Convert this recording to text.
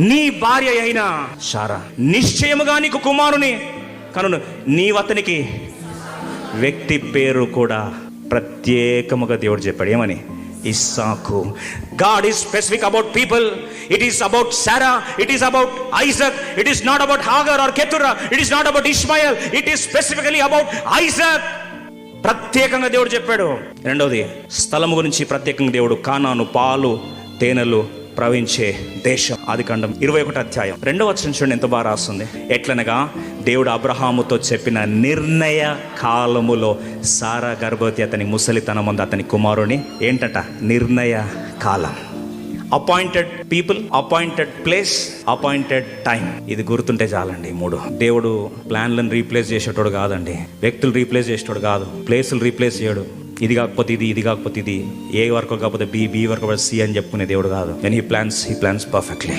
నీ భార్య అయిన సారా నిశ్చయముగా నీకు కుమారుని కను నీవు అతనికి వ్యక్తి పేరు కూడా ప్రత్యేకముగా దేవుడు చెప్పాడు. ఏమని? ఇస్సాకు. God is specific about people it is about Sarah it is about Isaac it is not about Hagar or Keturah it is not about Ishmael it is specifically about Isaac ప్రత్యేకంగా దేవుడు చెప్పాడు. రెండవది స్థలము గురించి ప్రత్యేకంగా దేవుడు కానాను పాలు తేనెలు ప్రవహించే దేశం. ఆదికాండం ఇరవై ఒకటి అధ్యాయం. రెండవ వచ్చిన చూడండి ఎంత బాగా రాస్తుంది. ఎట్లనగా దేవుడు అబ్రహాముతో చెప్పిన నిర్ణయ కాలములో సారా గర్భవతి అతని ముసలితనం ఉంది అతని కుమారుని. ఏంటట? నిర్ణయ కాలం. Appointed people appointed place appointed time ఇది గుర్తుంటే చాలండి మూడు. దేవుడు ప్లాన్లను రీప్లేస్ చేసేటోడు కాదండి. వ్యక్తులు రీప్లేస్ చేసేటోడు కాదు ప్లేసులు రీప్లేస్ చేయడు. ఇది కాకపోతే ఇది ఇది కాకపోతే ఇది. ఏ వరకు కాకపోతే బి బి వరకు సి అని చెప్పుకునే దేవుడు కాదు. When he plans he plans perfectly